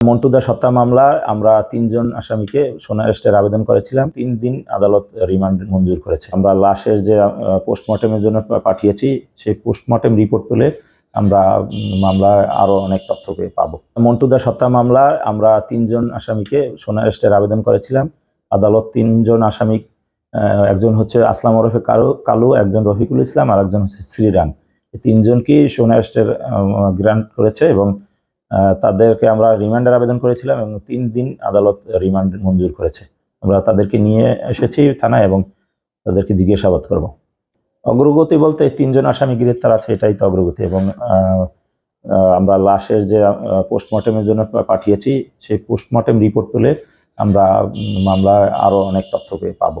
মন্টুদাস হত্যা মামলায় আমরা তিনজন আসামিকে সোনা অ্যারেস্টের আবেদন করেছিলাম। তিন দিন আদালত রিমান্ড মঞ্জুর করেছে। আমরা লাশের যে পোস্টমর্টেমের জন্য পাঠিয়েছি সেই পোস্টমর্টেম রিপোর্ট পেলে আমরা উম, মামলায় আরও অনেক তথ্য পেয়ে পাবো। মন্টুদাস হত্যা মামলায় আমরা তিনজন আসামিকে সোনা অ্যারেস্টের আবেদন করেছিলাম। আদালত তিনজন আসামি একজন হচ্ছে আসলাম ওরফে কালু কালু একজন রফিকুল ইসলাম আর একজন হচ্ছে শ্রীরাম। তিনজনকেই সোনা অ্যারেস্টের গ্রান্ট করেছে এবং তাদেরকে আমরা রিমান্ডের আবেদন করেছিলাম এবং তিন দিন আদালত রিমান্ড মঞ্জুর করেছে। আমরা তাদেরকে নিয়ে এসেছি থানায় এবং তাদেরকে জিজ্ঞাসাবাদ করব। অগ্রগতি বলতে তিনজন আসামি গ্রেপ্তার আছে, এটাই তো অগ্রগতি এবং আমরা লাশের যে পোস্টমর্টেমের জন্য পাঠিয়েছি, সেই পোস্টমর্টেম রিপোর্ট পেলে আমরা মামলায় আরও অনেক তথ্য পাবো।